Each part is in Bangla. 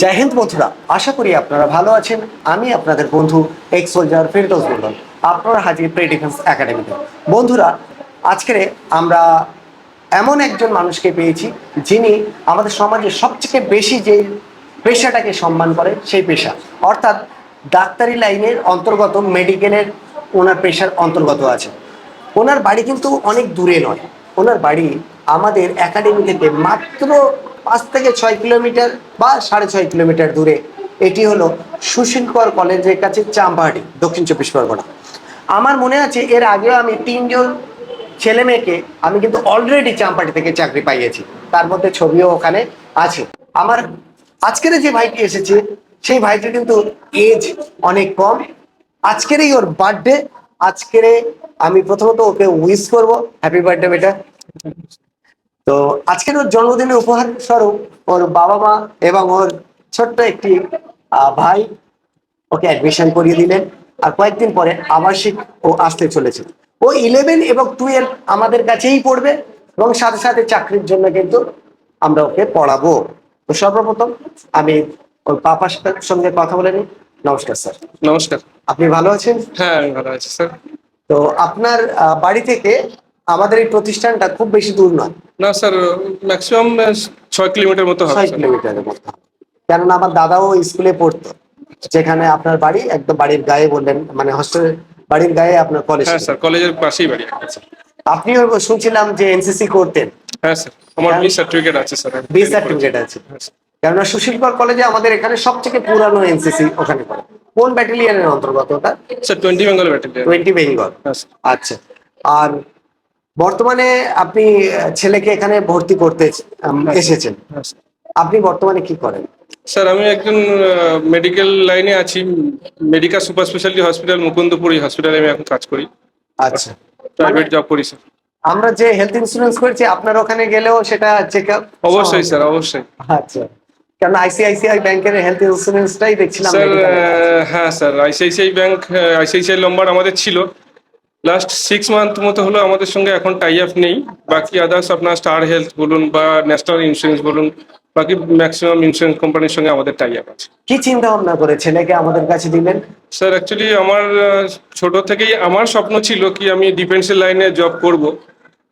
জয় হিন্দ বন্ধুরা, আশা করি আপনারা ভালো আছেন। আমি আপনাদের বন্ধু এক্স সোলজার ফিরদৌস মন্ডল আপনারা হাজির প্রে ডিফেন্স একাডেমিতে বন্ধুরা আজকে আমরা এমন একজন মানুষকে পেয়েছি, যিনি আমাদের সমাজে সবথেকে বেশি যে পেশাটাকে সম্মান করে, সেই পেশা। অর্থাৎ ডাক্তারি লাইনের অন্তর্গত, মেডিকেলের ওনার পেশার অন্তর্গত আছে। ওনার বাড়ি কিন্তু অনেক দূরে নয়। ওনার বাড়ি আমাদের একাডেমি থেকে মাত্র পাঁচ থেকে ছয় কিলোমিটার বা সাড়ে ছয় কিলোমিটার দূরে। এটি হলো সুশীলকর কলেজের কাছে চাম্পাহাটি, দক্ষিণ চব্বিশ পরগনা। আমার মনে আছে এর আগেও আমি তিনজন ছেলে মেয়েকে আমি কিন্তু অলরেডি চাম্পাটি থেকে চাকরি পাইয়েছি। তার মধ্যে ছবিও ওখানে আছে। আমার আজকের যে ভাইটি এসেছে, সেই ভাইটি কিন্তু এজ অনেক কম। আজকেরই ওর বার্থডে আজকের আমি প্রথমত ওকে উইশ করব। হ্যাপি বার্থডে বেটা। তো আজকের ওর জন্মদিনের উপহার স্বরূপ ওর বাবা মা এবং ওর ছোট্ট একটি ভাই ওকে অ্যাডমিশন করিয়ে দিলেন। আর কয়েকদিন পরে আবাসিক ও আসতে চলেছে। ও ইলেভেন এবং টুয়েলভ আমাদের কাছেই পড়বে এবং সাথে সাথে চাকরির জন্য কিন্তু আমরা ওকে পড়াবো। তো সর্বপ্রথম আমি ওর পাপার সঙ্গে কথা বলে নিই। নমস্কার স্যার। নমস্কার। আপনি ভালো আছেন? হ্যাঁ আমি ভালো আছি স্যার। তো আপনার বাড়ি থেকে আমাদের এই প্রতিষ্ঠানটা খুব বেশি দূর নয়। না স্যার ম্যাক্সিমাম ছয় কিলোমিটার মতো ছয়। কিলোমিটারের মতো কেননা আমার দাদাও স্কুলে পড়তো যেখানে আপনার বাড়ি একদম বাড়ির গায়ে বললেন মানে হস্টেল বাড়ির গায়ে আপনার কলেজ হ্যাঁ স্যার কলেজের পাশেই বাড়ি আপনিও শুনছিলাম যে এনসিসি করতেন। হ্যাঁ স্যার আমার বি সার্টিফিকেট আছে স্যার বি সার্টিফিকেট আছে। কেননা সুশীলকর কলেজে আমাদের এখানে সবথেকে পুরানো এনসিসি ওখানে করে কোন ব্যাটালিয়নের অন্তর্গত ওটা? Sir twenty Bengal battalion twenty Bengal হ্যাঁ আচ্ছা। আর বর্তমানে আপনি ছেলেকে এখানে ভর্তি করতে এসেছেন। হ্যাঁ, আপনি বর্তমানে কি করেন? স্যার আমি একজন মেডিকেল লাইনে আছি মেডিকেল সুপার স্পেশালিটি হসপিটাল মুকুন্দপুরি হসপিটালে আমি এখন কাজ করি। আচ্ছা। প্রাইভেট জব করি স্যার। আমরা যে হেলথ ইন্স্যুরেন্স করেছি আপনার ওখানে গেলেও সেটা চেক আপ অবশ্যই স্যার অবশ্যই। আচ্ছা। কারণ আইসিআইসিআই ব্যাংকের হেলথ ইন্স্যুরেন্সটাই দেখছিলাম স্যার হ্যাঁ sir ICICI bank ICICI number আমাদের ছিল। লাস্ট সিক্স মান্থ মতো হলো আমাদের সঙ্গে এখন টাই আপ নেই। বাকি আদার্স আপনার স্টার হেলথ বলুন বা ন্যাশনাল ইন্স্যুরেন্স বলুন বাকি ম্যাক্সিমাম ইন্স্যুরেন্স কোম্পানির সঙ্গে আমাদের টাই আপ আছে। কি চিন্তা ভাবনা করে ছেলেকে আমাদের কাছে দিলেন। স্যার অ্যাকচুয়ালি আমার ছোট থেকেই আমার স্বপ্ন ছিল কি আমি ডিফেন্সের লাইনে জব করব।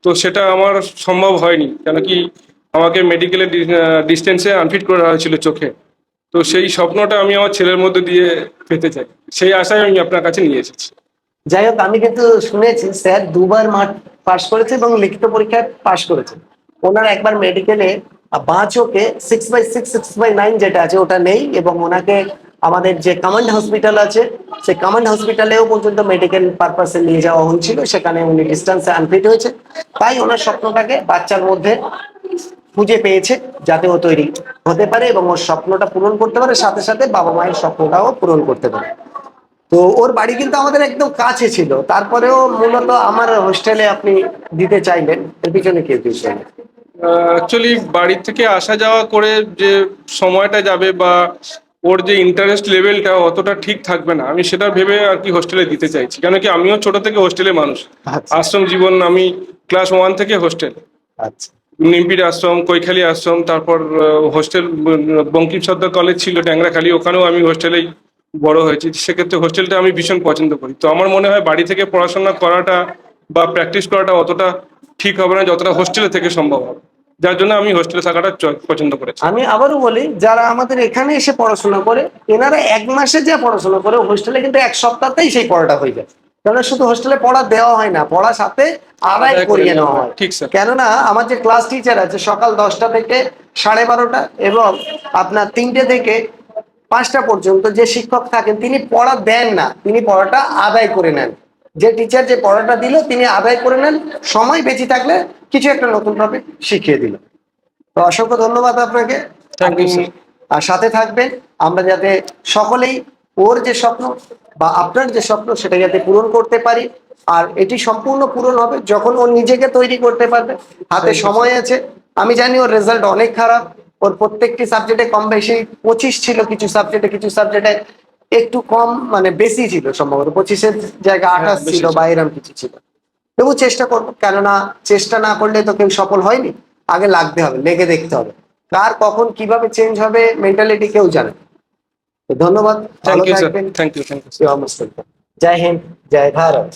তো সেটা আমার সম্ভব হয়নি। কেন কি আমাকে মেডিকেলের ডিস্টেন্সে আনফিট করা হয়েছিল চোখে। তো সেই স্বপ্নটা আমি আমার ছেলের মধ্যে দিয়ে পেতে চাই। সেই আশায় আমি আপনার কাছে নিয়ে এসেছি। যাই হোক, আমি কিন্তু শুনেছি, স্যার দুবার মাঠ পাশ করেছে এবং লিখিত পরীক্ষায় পাশ করেছে। ওনার একবার মেডিকেলে বাঁ চোখে six by six six by nine যেটা আছে, ওটা নেই এবং ওনাকে আমাদের যে কমান্ড হসপিটাল আছে, সেই কমান্ড হসপিটালেও পর্যন্ত মেডিকেল পারপাসে নিয়ে যাওয়া হয়েছিল। সেখানে উনি ডিস্টেন্সে আনফিট হয়েছে। তাই ওনার স্বপ্নটাকে বাচ্চার মধ্যে খুঁজে পেয়েছে, যাতে ও তৈরি হতে পারে এবং ওর স্বপ্নটা পূরণ করতে পারে, সাথে সাথে বাবা মায়ের স্বপ্নটাও পূরণ করতে পারে। তো ওর বাড়ি কিন্তু আমাদের একদম কাছে ছিল। তারপরেও মূলত আমার হোস্টেলে আপনি দিতে চাইলেন। এর পিছনে কে দিয়েছেন অ্যাকচুয়ালি বাড়ি থেকে আসা যাওয়া করে যে সময়টা যাবে বা ওর যে ইন্টারেস্ট লেভেলটা অতটা ঠিক থাকবে না আমি সেটা ভেবে আর কি হোস্টেলে দিতে চাইছি। কেন কি আমিও ছোট থেকে হোস্টেলে মানুষ। আচ্ছা। আশ্রম জীবন আমি ক্লাস ওয়ান থেকে হোস্টেল আচ্ছা। নিমপির আশ্রম কৈখালি আশ্রম তারপর হোস্টেল বঙ্কিম সর্দার কলেজ ছিল ট্যাংরাখালি ওখানেও আমি হোস্টেলেই বড় হয়েছি সেক্ষেত্রে হোস্টেলটা আমি ভীষণ পছন্দ করি। তো আমার মনে হয় বাড়ি থেকে পড়াশোনা করাটা বা প্র্যাকটিস করাটা অতটা ঠিক হবে না যতটা হোস্টেলে থেকে সম্ভব হবে। যার জন্য আমি হোস্টেলে থাকাটা পছন্দ করেছি। আমি আবারও বলি যারা আমাদের এখানে এসে পড়াশোনা করে এনারা এক মাসে যা পড়াশোনা করে হোস্টেলে কিন্তু এক সপ্তাহতেই সেই পড়াটা হয়ে যায়। কেননা শুধু হোস্টেলে পড়া দেওয়া হয় না পড়া সাথে আদায় করিয়ে নেওয়া হয়। ঠিক স্যার। কেননা আমার যে ক্লাস টিচার আছে সকাল দশটা থেকে সাড়ে বারোটা এবং আপনার তিনটে থেকে পাঁচটা পর্যন্ত যে শিক্ষক থাকেন তিনি পড়া দেন না তিনি পড়াটা আদায় করে নেন। যে টিচার যে পড়াটা দিল তিনি আদায় করে নেন। সময় বেঁচে থাকলে কিছু একটা নতুন ভাবে শিখিয়ে দিল। তো অসংখ্য ধন্যবাদ আপনাকে. আহ, সাথে থাকবেন। আমরা যাতে সকলেই ওর যে স্বপ্ন বা আপনার যে স্বপ্ন সেটা যাতে পূরণ করতে পারি। আর এটি সম্পূর্ণ পূরণ হবে যখন ও নিজেকে তৈরি করতে পারবে। হাতে. সময় আছে। আমি জানি ওর রেজাল্ট অনেক খারাপ। ওর প্রত্যেকটি সাবজেক্টে কম বেশি পঁচিশ ছিল কিছু সাবজেক্টে কিছু সাবজেক্টে একটু কম মানে বেশি ছিল সম্ভবত। পঁচিশের জায়গায় আঠাশ ছিল। বা এরকম কিছু ছিল। তবু চেষ্টা করব কেননা চেষ্টা না করলে তো কেউ সফল হয়নি। আগে লাগতে হবে লেগে দেখতে হবে। কার কখন কীভাবে চেঞ্জ হবে মেন্টালিটি কেউ জানে ধন্যবাদ ভালো থাকবেন. জয় হিন্দ জয় ভারত।